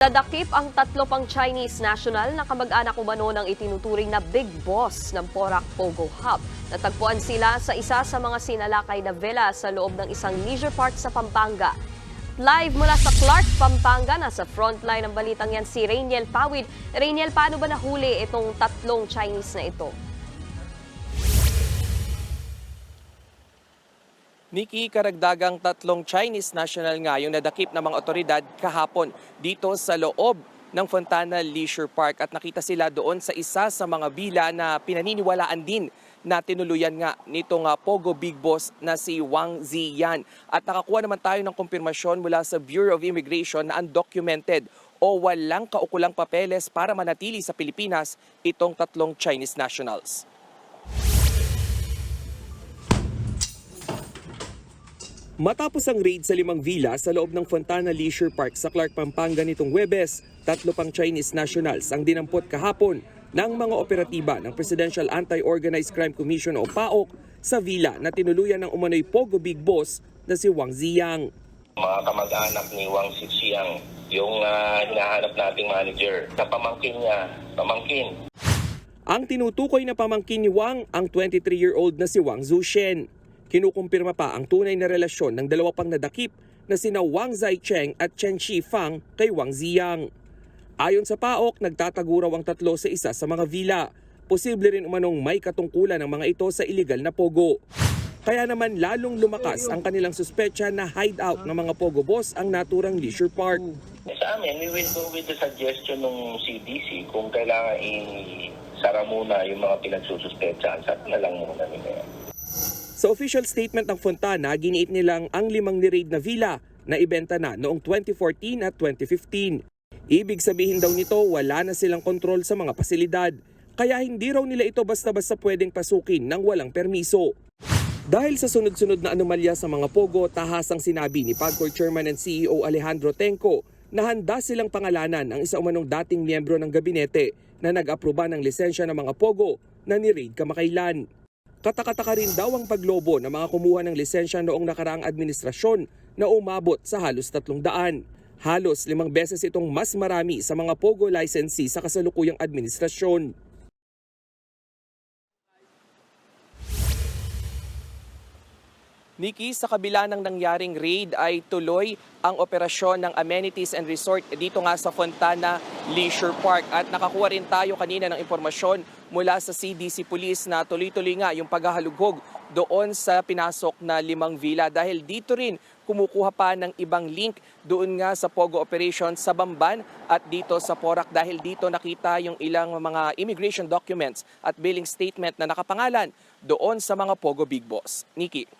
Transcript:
Dadakip ang tatlo pang Chinese national na kamag-anak umano ng itinuturing na big boss ng Porac Pogo Hub. Natagpuan sila sa isa sa mga sinalakay na villa sa loob ng isang leisure park sa Pampanga. Live mula sa Clark, Pampanga, nasa frontline ng balitang yan si Rainiel Pawid. Rainiel, paano ba nahuli itong tatlong Chinese na ito? Nikki, karagdagang tatlong Chinese national nga yung nadakip ng mga otoridad kahapon dito sa loob ng Fontana Leisure Park at nakita sila doon sa isa sa mga villa na pinaniniwalaan din na tinuluyan nga nitong ah, Pogo Big Boss na si Wang Ziyan. At nakakuha naman tayo ng kumpirmasyon mula sa Bureau of Immigration na undocumented o walang kaukulang papeles para manatili sa Pilipinas itong tatlong Chinese nationals. Matapos ang raid sa limang villa sa loob ng Fontana Leisure Park sa Clark, Pampanga nitong Webes, tatlo pang Chinese nationals ang dinampot kahapon ng mga operatiba ng Presidential Anti-Organized Crime Commission o PAOK sa villa na tinuluyan ng umano'y Pogo Big Boss na si Wang Ziyang. mga kamag-anak ni Wang Xixiang, yung ah, hinahanap nating manager. Sa pamangkin niya, pamangkin. Ang tinutukoy na pamangkin ni Wang ang 23-year-old na si Wang Zushen. Kinukumpirma pa ang tunay na relasyon ng dalawa pang nadakip na sina Wang Zaicheng at Chen Shifang kay Wang Ziyang. Ayon sa PAOK, nagtatago raw ang tatlo sa isa sa mga villa. Posible rin umanong may katungkulan ng mga ito sa illegal na pogo. Kaya naman lalong lumakas ang kanilang suspecha na hideout ng mga pogo boss ang naturang leisure park. Sa amin, we will go with the suggestion ng CDC kung kailangan i-sara muna yung mga pinagsususpetsahan. Sa na lang muna nila. Sa official statement ng Fontana, giniit nilang ang limang ni-raid na villa na ibenta na noong 2014 at 2015. Ibig sabihin daw nito wala na silang kontrol sa mga pasilidad. Kaya hindi raw nila ito basta-basta pwedeng pasukin ng walang permiso. Dahil sa sunod-sunod na anomalya sa mga pogo, tahasang sinabi ni PAGCOR Chairman and CEO Alejandro Tenco na handa silang pangalanan ang isa umanong dating miyembro ng gabinete na nag-aproba ng lisensya ng mga pogo na ni-raid kamakailan. Katakataka rin daw ang paglobo ng mga kumuha ng lisensya noong nakaraang administrasyon na umabot sa halos tatlong daan. Halos limang beses itong mas marami sa mga POGO licensee sa kasalukuyang administrasyon. Nikki, sa kabila ng nangyaring raid ay tuloy ang operasyon ng amenities and resort dito nga sa Fontana Leisure Park. At nakakuha rin tayo kanina ng impormasyon mula sa CDC Police na tuloy-tuloy nga yung paghahalughog doon sa pinasok na limang villa dahil dito rin kumukuha pa ng ibang link doon nga sa Pogo operation sa Bamban at dito sa Porac dahil dito nakita yung ilang mga immigration documents at billing statement na nakapangalan doon sa mga Pogo Big Boss. Nikki.